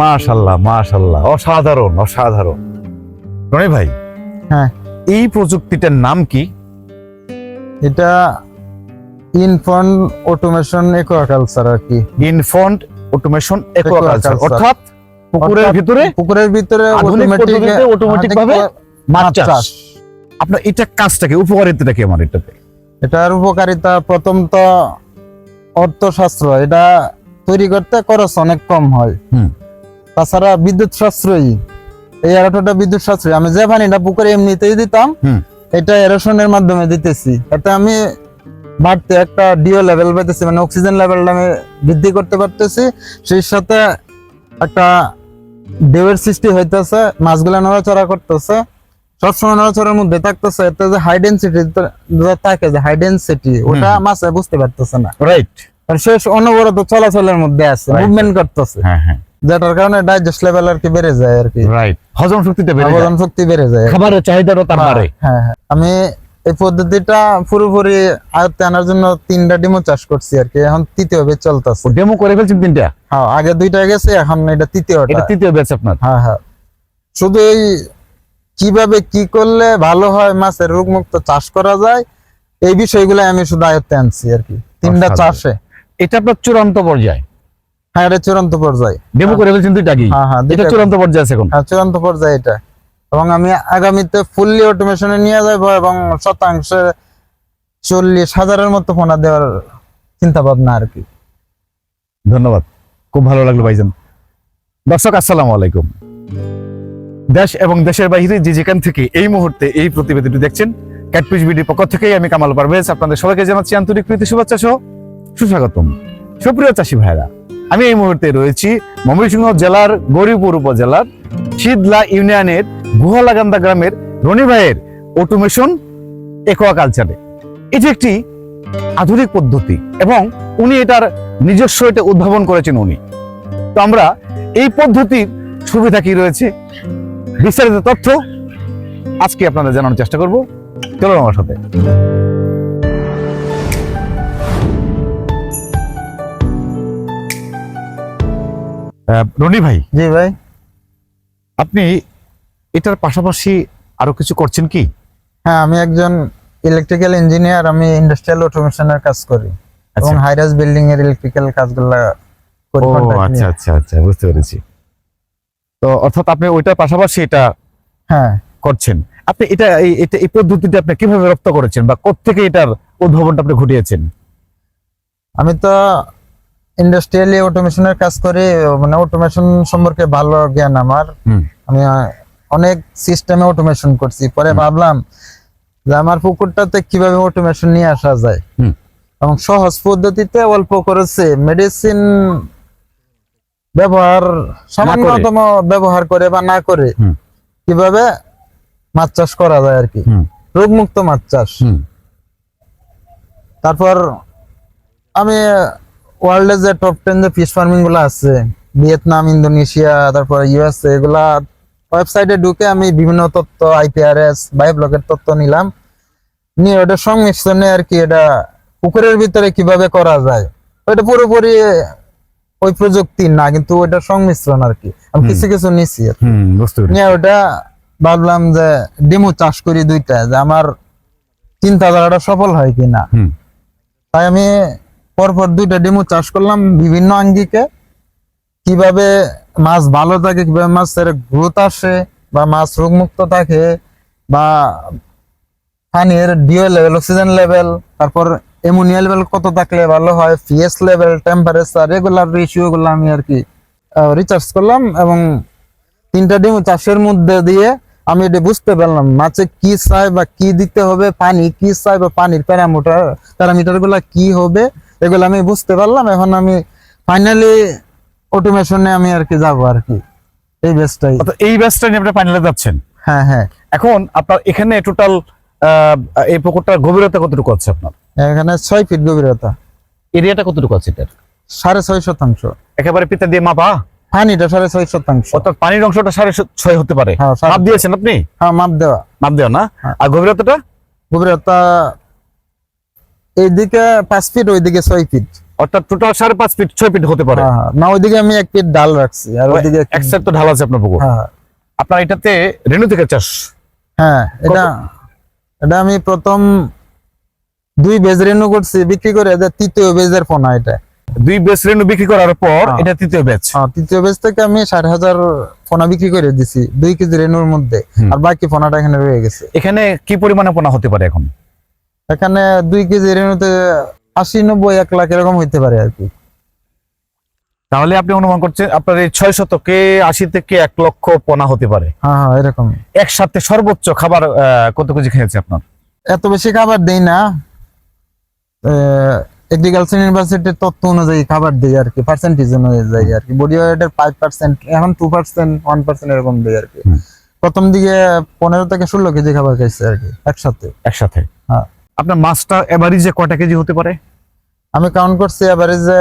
মাশাল্লাহ মাশাল্লাহ অসাধারণ অসাধারণ। রনি ভাই হ্যাঁ। এই প্রযুক্তিটার নাম কি? এটা ইনফন অটোমেশন একুয়াকালচার আর কি। ইনফন্ট অটোমেশন একুয়াকালচার। অর্থাৎ পুকুরের ভিতরে পুকুরের ভিতরে পদ্ধতিতে automatic ভাবে মাছ চাষ। আপনার এটা কাজটাকে উপকারিতাটা কি আমার এটাতে? এটার উপকারিতা প্রথম তো অর্থশাস্ত্র। এটা তৈরি করতে খরচ অনেক কম হয়। হুম। তাছাড়া বিদ্যুৎ সাশ্রয়ী। এই এরোটা বিদ্যুৎ সাশ্রয়ী। আমি যে পানিটা পুকুরে এমনিতেই দিতাম এটা এরোশনের মাধ্যমে দিতেছি। এতে আমি বাড়তে একটা ডিও লেভেল পাইতেছি মানে অক্সিজেন লেভেলটা আমি বৃদ্ধি করতে পারতেছি। সেই সাথে একটা ঢেউয়ের সৃষ্টি হইতেছে মাছগুলা নড়াচড়া করতেছে। সবসময় নড়াচড়ার মধ্যে থাকতেছে এতে যে হাই ডেন্সিটি থাকে যে হাই ডেন্সিটি ওটা মাছে বুঝতে পারতেছে না। রাইট সে অনবরত চলাচলের মধ্যে আছে. মুভমেন্ট করতেছে। হ্যাঁ হ্যাঁ। যেটার কারণে ডাইজেস্ট লেভেল আর কি বেড়ে যায় আর কি। রাইট হজম শক্তিটা বেড়ে যায়। আবরণ শক্তি বেড়ে যায়। খাবারের চাহিদাটাও তার বাড়ে। হ্যাঁ হ্যাঁ। আমি এই পদ্ধতিটা পুরোপুরি আয়ত্তে আনার জন্য তিনটা ডিমো চাষ করছি আর কি। এখন তৃতীয় বেচ চলতেছে। ডেমো করে ফেলছেন তিনটা? হ্যাঁ আগে দুইটা গেছে এখন এটা তৃতীয়টা। এটা তৃতীয় ব্যাচ আপনার? হ্যাঁ হ্যাঁ। শুধু এই কীভাবে কি করলে ভালো হয় মাছের রোগ মুক্ত চাষ করা যায় এই বিষয়গুলো আমি শুধু আয়ত্তে আনছি আর কি। তিনটা চাষে। এটা আপনার চূড়ান্ত পর্যায়ে। হ্যাঁ এটা চূড়ান্ত পর্যায়ে। ডেমো করে ফেলছেন দুইটা কি? হ্যাঁ হ্যাঁ এটা চূড়ান্ত পর্যায়ে আছে এখন। হ্যাঁ চূড়ান্ত পর্যায়ে এটা। এবং আমি আগামীতে ফুললি অটোমেশনে নিয়ে যাব এবং শতাংশে চল্লিশ হাজারের মতো ফোনা দেওয়ার চিন্তা ভাবনা আর কি। ধন্যবাদ। খুব ভালো লাগল ভাইজান। দর্শক আসসালামু আলাইকুম। দেশ এবং দেশের বাইরে যে যেখান থেকে এই মুহূর্তে এই প্রতিবেদনটি দেখছেন ক্যাটপিস বিডির পক্ষ থেকেই আমি কামাল পারভেজ আপনাদের সবাইকে জানাচ্ছি আন্তরিক প্রীতি শুভেচ্ছা সহ সুস্বাগতম। সুপ্রিয় চাষী ভাইরা আমি এই মুহূর্তে রয়েছি ময়মনসিংহ জেলার গৌরীপুর উপজেলার শীতলা ইউনিয়নের গুহালাগান্দা গ্রামের রনি ভাইয়ের অটোমেশন একোয়াকালচারে এটি একটি আধুনিক পদ্ধতি এবং উনি এটার নিজস্ব এটা উদ্ভাবন করেছেন উনি। তো আমরা এই পদ্ধতির সুবিধা কি রয়েছে? বিস্তারিত তথ্য আজকে আপনাদের জানানোর চেষ্টা করব। চলুন আমার সাথে। রনি ভাই জি ভাই। আপনি এটার পাশাপাশি আরও কিছু করছেন কি? হ্যাঁ আমি একজন ইলেকট্রিক্যাল ইঞ্জিনিয়ার আমি ইন্ডাস্ট্রিয়াল অটোমেশনের কাজ করি এবং আচ্ছা। হাইরাস বিল্ডিং এর ইলেকট্রিক্যাল কাজগুলা করি ও আচ্ছা আচ্ছা আচ্ছা বুঝতে পেরেছি। তো অর্থাৎ আপনি ওইটার পাশাপাশি এটা হ্যাঁ। করছেন। আপনি এটা এই পদ্ধতিটা আপনি কীভাবে রপ্ত করেছেন বা কোথা কোত্থেকে এটার উদ্ভাবনটা আপনি ঘটিয়েছেন? আমি তো ইন্ডাস্ট্রিয়ালি অটোমেশনের কাজ করি মানে অটোমেশন সম্পর্কে ভালো জ্ঞান আমার। আমি অনেক সিস্টেমে অটোমেশন করছি। পরে ভাবলাম যে আমার পুকুরটাতে কীভাবে অটোমেশন নিয়ে আসা যায়। এবং সহজ পদ্ধতিতে অল্প করেছে মেডিসিন ব্যবহার সামান্যতম ব্যবহার করে বা না করে কীভাবে মাছ চাষ করা যায় আর কি। হুম। রোগমুক্ত মাছ চাষ। তারপর আমি ওয়ার্ল্ডে যে টপ টেন যে ফিশ ফার্মিংগুলো আছে ভিয়েতনাম ইন্দোনেশিয়া তারপর ইউএসএ এগুলা ওয়েবসাইটে ঢুকে আমি বিভিন্ন তথ্য আইপিআরএস বায়োব্লকের তথ্য নিলাম। নিয়ে ওটা সংমিশ্রণে আর কি এটা পুকুরের ভিতরে কীভাবে করা যায় ওইটা পুরোপুরি ওই প্রযুক্তি না কিন্তু ওইটা সংমিশ্রণ আর কি। আমি কিছু কিছু নিছি নিয়ে ওটা ভাবলাম যে ডেমো চাষ করি দুইটা যে আমার চিন্তাধারাটা সফল হয় কিনা। তাই আমি পরপর দুইটা ডেমো চাষ করলাম বিভিন্ন আঙ্গিকে। কীভাবে মাছ ভালো থাকে, কীভাবে মাছের গ্রোথ আসে বা মাছ রোগমুক্ত থাকে বা পানির ডিও লেভেল অক্সিজেন লেভেল তারপর এমোনিয়া লেভেল কত থাকলে ভালো হয় PS level temperature regular ratio গুলো আমি আর কি রিচার্জ করলাম এবং তিনটা ডেমো চাষের মধ্যে দিয়ে আমি এটা বুঝতে পারলাম মাছে কি চাই বা কি দিতে হবে, পানি কি চাই বা পানির প্যারামিটার প্যারামিটারগুলা কি হবে। এগুলো আমি বুঝতে পারলাম এখন আমি ফাইনালি অটোমেশনে আমি আর কি যাব আর কি। এই অর্থাৎ এই ব্যাচটা নিয়ে আপনি ফাইনালে যাচ্ছেন? হ্যাঁ হ্যাঁ। এখন আপনার এখানে টোটাল এই পুকুরটার গভীরতা কতটুকু আছে আপনার? এখানে ছয় ফিট গভীরতা। এরিয়াটা কতটুকু আছে এটার? সাড়ে ছয় শতাংশ। একেবারে পিতা দিয়ে মাপা? পানিটা সাড়ে ছয় শতাংশ। অর্থাৎ পানির অংশটা সাড়ে ছয় হতে পারে। হ্যাঁ, মাপ দিয়েছেন আপনি? হ্যাঁ মাপ দেওয়া। মাপ দেওয়া না? হ্যাঁ। আর গভীরতাটা? গভীরতা এইদিকে পাঁচ ফিট ওইদিকে ছয় ফিট অর্থাৎ টোটাল সাড়ে পাঁচ ফিট ছয় ফিট হতে পারে। হ্যাঁ, হ্যাঁ। না ওইদিকে আমি এক পিট ডাল রাখছি আর ওইদিকে এক সাইড তো ঢাল আছে আপনার পুকুর। হ্যাঁ আপনার এটাতে রেণু থেকে চাষ? হ্যাঁ এটা এটা আমি প্রথম দুই বেজ রেনু করছি বিক্রি করে এটা তৃতীয় বেজের ফোনা এটা। দুই বেস রেণু বিক্রি করার পর। এটা তৃতীয় ব্যাচ হ্যাঁ, তৃতীয় বেজ থেকে আমি ষাট হাজার ফোনা বিক্রি করে দিছি দুই কেজি রেনুর মধ্যে। আর বাকি ফোনাটা এখানে রয়ে গেছে। এখানে কি পরিমাণে পোনা হতে পারে এখন? এখানে দুই কেজি রেনুতে আশি নব্বই এক লাখ এরকম হইতে পারে আর কি। তাহলে আপনি অনুমান করছেন আপনার এই ছয় শতকে আশি থেকে এক লক্ষ পোনা হতে পারে। হ্যাঁ হ্যাঁ এরকম। একসাথে সর্বোচ্চ খাবার কত কেজি খেয়েছে আপনার? এত বেশি খাবার দেই না। এগ্রিকালচার ইউনিভার্সিটির তথ্য অনুযায়ী খাবার দেই আর কি পার্সেন্টেজ অনুযায়ী আর কি। বডি ওয়েটের ফাইভ পার্সেন্ট এখন টু পার্সেন্ট ওয়ান পার্সেন্ট এরকম দেই আর কি। প্রথম দিকে পনেরো থেকে ষোলো কেজি খাবার খাইছে আর কি একসাথে। একসাথে। হ্যাঁ। আপনার মাছটা এভারেজে কটা কেজি হতে পারে? আমি কাউন্ট করছি এভারেজে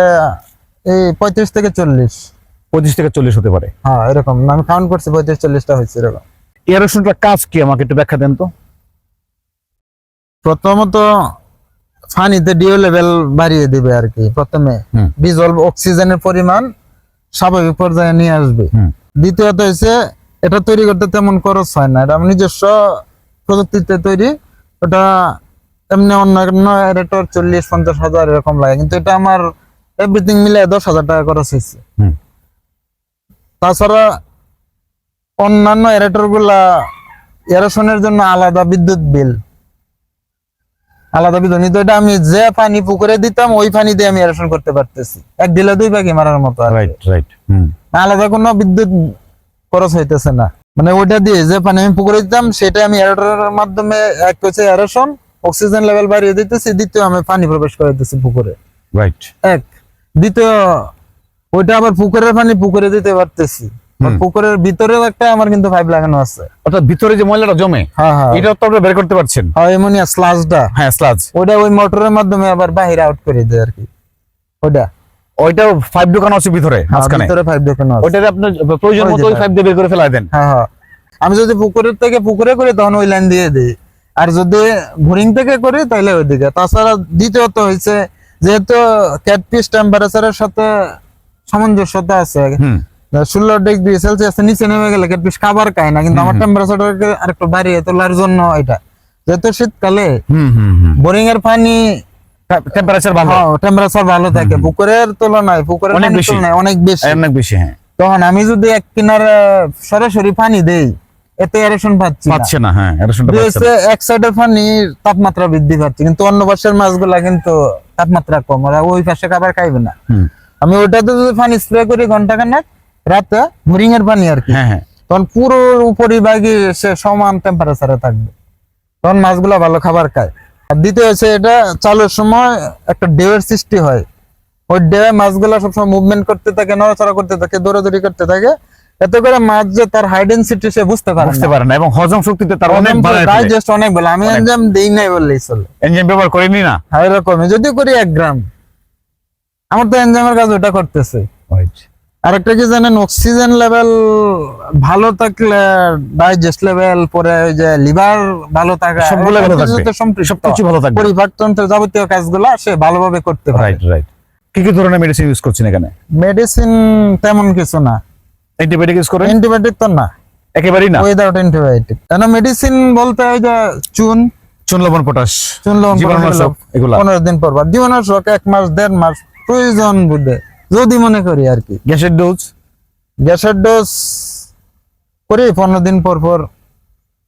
এই পঁয়ত্রিশ থেকে চল্লিশ। পঁচিশ থেকে চল্লিশ হতে পারে। হ্যাঁ এরকম। আমি কাউন্ট করছি পঁয়ত্রিশ চল্লিশটা হয়েছে এরকম। এয়ারেশনটার কাজ কি? আমাকে একটু ব্যাখ্যা দেন তো। প্রথমত পানিতে ডিও লেভেল বাড়িয়ে দিবে আর কি। প্রথমে। ডিজলভ অক্সিজেনের পরিমাণ স্বাভাবিক পর্যায়ে নিয়ে আসবে। দ্বিতীয়ত হচ্ছে এটা তৈরি করতে তেমন খরচ হয় না। এটা নিজস্ব প্রযুক্তিতে তৈরি। ওটা এমনি অন্য রেটর চল্লিশ পঞ্চাশ হাজার এরকম লাগে। কিন্তু এটা আমার এভরিথিং মিলে দশ হাজার টাকা খরচ হয়েছে। তাছাড়া অন্যান্য এরেটরগুলা এরেশনের জন্য আলাদা বিদ্যুৎ বিল আলাদা বিদ্যুৎ কিন্তু এটা আমি যে পানি পুকুরে দিতাম ওই পানি দিয়ে আমি এরেশন করতে পারতেছি। এক দিলে দুই পাখি মারার মতো আর। রাইট রাইট আলাদা কোনো বিদ্যুৎ খরচ হইতেছে না। মানে ওইটা দিয়ে যে পানি আমি পুকুরে দিতাম সেটা আমি এরেটরের মাধ্যমে এক হচ্ছে এরেশন অক্সিজেন লেভেল বাড়িয়ে দিতেছি দ্বিতীয় আমি পানি প্রবেশ করে দিতেছি পুকুরে। রাইট এক। দ্বিতীয় ওইটা আবার পুকুরের পানি পুকুরে দিতে পারতেছি। পুকুরের ভিতরেও একটা আমার কিন্তু পাইপ লাগানো আছে। অর্থাৎ ভিতরে যে ময়লাটা জমে হ্যাঁ হ্যাঁ। এটা তো আপনি বের করতে পারছেন? হ্যাঁ এমনিয়া স্লাজটা হ্যাঁ স্লাজ ওইটা ওই মোটরের মাধ্যমে আবার বাহিরে আউট করে দেয় আর কি। ওইটা। ওইটাও ফাইভ দোকান আছে ভিতরে হ্যাঁ, মাঝখানে? ভিতরে পাইপ দেখানো আছে। ওইটাতে আপনার প্রয়োজন মতো ওই। ফাইভ দিয়ে বের করে ফেলাই দেন। হ্যাঁ হ্যাঁ। আমি যদি পুকুরের থেকে পুকুরে করে তখন ওই লাইন দিয়ে দিই। আর যদি বোরিং থেকে করি তাহলে ওইদিকে। তাছাড়া দ্বিতীয়ত হয়েছে যেহেতু ক্যাটফিস টেম্পারেচারের সাথে সামঞ্জস্যতা আছে ষোলো ডিগ্রি সেলসিয়াস নিচে নেমে গেলে ক্যাটফিস খাবার খায় না কিন্তু আমার টেম্পারেচারটাকে আরেকটু বাড়িয়ে তোলার জন্য এটা। যেহেতু শীতকালে হুম হুম হুম। বোরিং এর পানি টেম্পারেচার ভালো। টেম্পারেচার ভালো থাকে। পুকুরের তুলনায় পুকুরের অনেক বেশি। তুলনায় অনেক বেশি। অনেক বেশি হ্যাঁ। তখন আমি যদি এক কিনারে সরাসরি পানি দেই এতে এরেশন পাচ্ছি পাচ্ছে না হ্যাঁ এরেশনটা পাচ্ছে না। এক সাইডের পানির তাপমাত্রা বৃদ্ধি পাচ্ছে কিন্তু অন্য পাশের মাছগুলা কিন্তু তাপমাত্রা কম ওরা ওই পাশে খাবার খাইবে না। আমি ওইটাতে যদি পানি স্প্রে করি ঘণ্টা খানেক রাতে বোরিং এর পানি আর কি। হ্যাঁ হ্যাঁ। তখন পুরো উপরিভাগই সে সমান টেম্পারেচারে থাকবে। তখন মাছগুলা ভালো খাবার খায়। আর দ্বিতীয় হচ্ছে এটা চালুর সময় একটা ঢেউয়ের সৃষ্টি হয়। ওই ঢেউয়ে মাছগুলা সবসময় মুভমেন্ট করতে থাকে নড়াচড়া করতে থাকে দৌড়াদৌড়ি করতে থাকে। এতে করে মাছ যে তার হাই ডেন্সিটি সে বুঝতে পারে বুঝতে পারে না এবং হজম শক্তিতে তার অনেক বাড়ায় ডাইজেস্ট অনেক ভালো। আমি দেই নাই বললেই চলে। ব্যবহার করেনি না? হ্যাঁ এরকমই। যদি করি গ্রাম। আমার তো কাজ ওটা করতেছে। আর একটা কি জানেন অক্সিজেন লেভেল ভালো থাকলে ডাইজেস্ট লেভেল পরে ওই যে লিভার ভালো থাকা সবগুলো ভালো থাকবে। সবকিছু ভালো থাকবে। যাবতীয় কাজগুলা সে ভালোভাবে করতে পারে। রাইট রাইট কি কি ধরনের মেডিসিন ইউজ করছেন এখানে? মেডিসিন তেমন কিছু না। অ্যান্টিবায়োটিক ইউজ করেন? অ্যান্টিবায়োটিক তো না। একেবারেই না? উইদাউট অ্যান্টিবায়োটিক কেন মেডিসিন বলতে ওই যে চুন চুন লবণ পটাশ চুন লবণ জীবাণুনাশক এগুলা পনেরো দিন পর। জীবনাশক এক মাস দেড় মাস প্রয়োজন বুঝে যদি মনে করি আর কি। গ্যাসের ডোজ গ্যাসের ডোজ করি পনেরো দিন পর পর।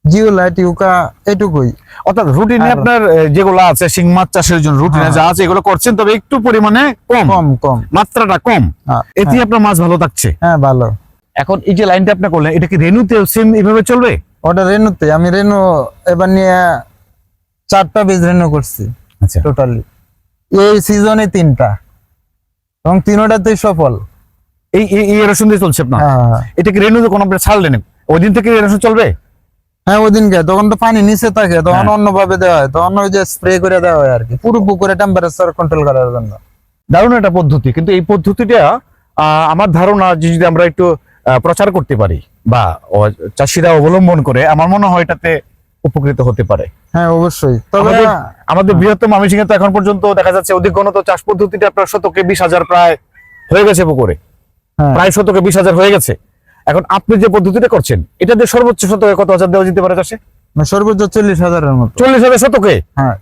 জিও লাইট ইউকা এটুকুই। অর্থাৎ রুটিনে আপনার যেগুলো আছে শিং মাছ চাষের জন্য রুটিনে হ্যাঁ। যা আছে এগুলো করছেন তবে একটু পরিমাণে কম। কম কম। মাত্রাটা কম। হ্যাঁ, এতে আপনার মাছ ভালো থাকছে। হ্যাঁ ভালো। এখন এই যে লাইনটা আপনি করলেন এটা কি রেনুতে সেম এভাবে চলবে? ওটা রেনুতে আমি রেনু এবার নিয়ে চারটা বীজ রেনু করছি আচ্ছা। টোটালি এই সিজনে তিনটা এবং তিনোটাতেই সফল। এই এই- এরোশন দিয়ে চলছে আপনার? হ্যাঁ হ্যাঁ। এটা কি রেনুতে কোনো আপনি ছাড়লেন ওই দিন থেকে এরোশন চলবে? হ্যাঁ ওই দিনকে তখন তো পানি নিচে থাকে তখন হ্যাঁ। অন্যভাবে দেওয়া হয় তখন ওই যে স্প্রে করে দেওয়া হয় আর কি পুরো পুকুরে টেম্পারেচার কন্ট্রোল করার জন্য। দারুণ একটা পদ্ধতি কিন্তু এই পদ্ধতিটা আমার ধারণা যদি আমরা একটু প্রচার করতে পারি বা চাষিরা অবলম্বন করে আমার মনে হয় এটাতে উপকৃত হতে পারে। হ্যাঁ অবশ্যই। তবে আমাদের আমাদের বৃহত্তম ময়মনসিংহে তো এখন পর্যন্ত দেখা যাচ্ছে অধিক ঘনত চাষ পদ্ধতিটা আপনার শতকে বিশ হাজার প্রায় হয়ে গেছে পুকুরে। হ্যাঁ, প্রায় শতকে বিশ হাজার হয়ে গেছে। এখন আপনি যে পদ্ধতিটা করছেন এটা দিয়ে সর্বোচ্চ শতকে কত হাজার দেওয়া যেতে পারে চাষে? সর্বোচ্চ চল্লিশ হাজারের মতো। চল্লিশ হাজার শতকে? হ্যাঁ।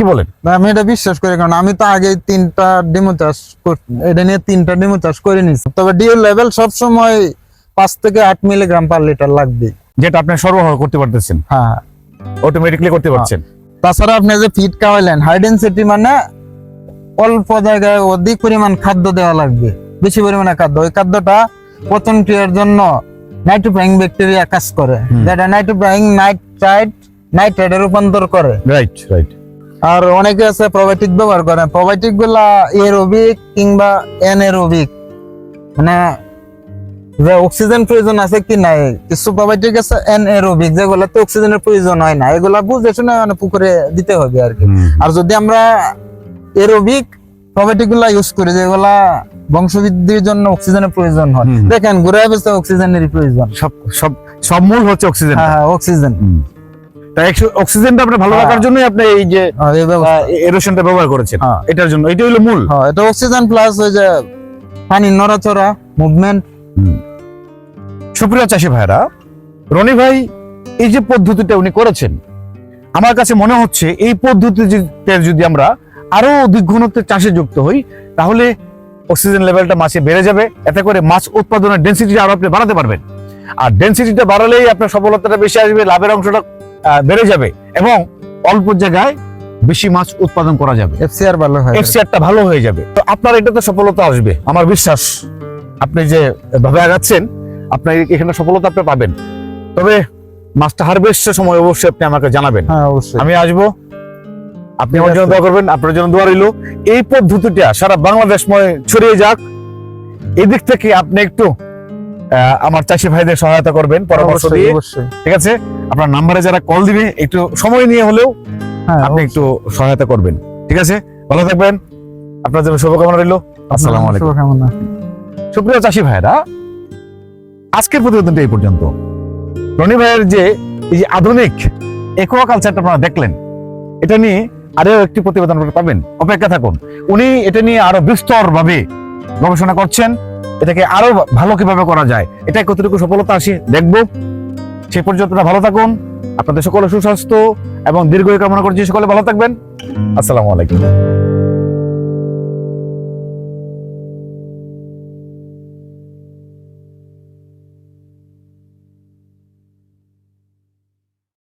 কি বলেন? না, আমি এটা বিশ্বাস করি কারণ আমি তো আগে তিনটা ডেমো চাষ এটা নিয়ে তিনটা ডেমো চাষ করে নিছি। তবে ডিও লেভেল সবসময় পাঁচ থেকে আট মিলিগ্রাম পার লিটার লাগবে। যেটা আপনি সরবরাহ করতে পারতেছেন। হ্যাঁ। অটোমেটিকলি করতে পারছেন। তাছাড়া আপনি যে ফিড খাওয়াইলেন হাই ডেন্সিটি মানে অল্প জায়গায় অধিক পরিমাণ খাদ্য দেওয়া লাগবে বেশি পরিমাণে খাদ্য। ওই খাদ্যটা পচন ক্রিয়ার জন্য নাইট্রোপ্রাইং ব্যাকটেরিয়া কাজ করে। যেটা নাইট্রোপ্রাইং নাইট্রাইট নাইট্রাইটে রূপান্তর করে। রাইট রাইট আর অনেকে আছে প্রোবায়োটিক ব্যবহার করে। প্রোবায়োটিকগুলা এরোবিক কিংবা এনএরোবিক মানে যে অক্সিজেন প্রয়োজন আছে কি নাই কিছু প্রোবায়োটিক আছে এনএরোবিক যেগুলোতে অক্সিজেনের প্রয়োজন হয় না এগুলা বুঝে শুনে মানে পুকুরে দিতে হবে আর কি আর যদি আমরা এরোবিক প্রোবায়োটিকগুলা ইউজ করি যেগুলা বংশবৃদ্ধির জন্য অক্সিজেনের প্রয়োজন হয় দেখেন ঘুরে বেসে অক্সিজেনের প্রয়োজন। সব সব সব মূল হচ্ছে অক্সিজেন হ্যাঁ হ্যাঁ অক্সিজেন তাই অক্সিজেনটা আপনার ভালো হ্যাঁ। রাখার জন্যই আপনি এই যে হ্যাঁ, এরোশনটা ব্যবহার করেছেন। হ্যাঁ। এটার জন্য এটা হলো মূল। হ্যাঁ এটা অক্সিজেন প্লাস ওই যে পানির নড়াচড়া মুভমেন্ট সুপ্রিয় চাষি ভাইরা রনি ভাই এই যে পদ্ধতিটা উনি করেছেন আমার কাছে মনে হচ্ছে এই পদ্ধতিতে যদি আমরা আরও অধিক ঘনত্বের চাষে যুক্ত হই তাহলে অক্সিজেন লেভেলটা মাছে বেড়ে যাবে। এতে করে মাছ উৎপাদনের ডেন্সিটি আরও আপনি বাড়াতে পারবেন। আর ডেন্সিটিটা বাড়ালেই আপনার সফলতাটা বেশি আসবে লাভের অংশটা বেড়ে যাবে এবং অল্প জায়গায় বেশি মাছ উৎপাদন করা যাবে। এফসিআর ভালো হয় এফসিআরটা ভালো হয়ে যাবে। তো আপনার এটাতে সফলতা আসবে আমার বিশ্বাস। আপনি যে ভাবে আগাচ্ছেন আপনার এখানে সফলতা আপনি পাবেন। তবে মাছটা হারভেস্টের সময় অবশ্যই আপনি আমাকে জানাবেন। হ্যাঁ অবশ্যই। আমি আসব। আপনি আমার জন্য দোয়া করবেন আপনার জন্য দোয়া রইল। এই পদ্ধতিটা সারা বাংলাদেশময় ছড়িয়ে যাক। এদিক থেকে আপনি একটু আমার চাষি ভাইদের সহায়তা করবেন পরামর্শ দিয়ে। ঠিক আছে? আপনার নাম্বারে যারা কল দিবে একটু সময় নিয়ে হলেও হ্যাঁ আপনি একটু সহায়তা করবেন। ঠিক আছে? ভালো থাকবেন। আপনার জন্য শুভকামনা রইল। আসসালামু আলাইকুম। শুভকামনা। সুপ্রিয় চাষি ভাইরা আজকের প্রতিবেদনটা এই পর্যন্ত। রনি ভাইয়ের যে এই যে আধুনিক একুয়া কালচারটা আপনারা দেখলেন এটা নিয়ে আরও একটি প্রতিবেদন পাবেন। অপেক্ষা থাকুন। উনি এটা নিয়ে আরও বিস্তর ভাবে গবেষণা করছেন। এটাকে আরও ভালো কীভাবে করা যায়? এটা কতটুকু সফলতা আসে দেখব। সে পর্যন্ত ভালো থাকুন। আপনাদের সকলে সুস্বাস্থ্য এবং দীর্ঘ কামনা করছি। সকলে ভালো থাকবেন। আসসালামু আলাইকুম।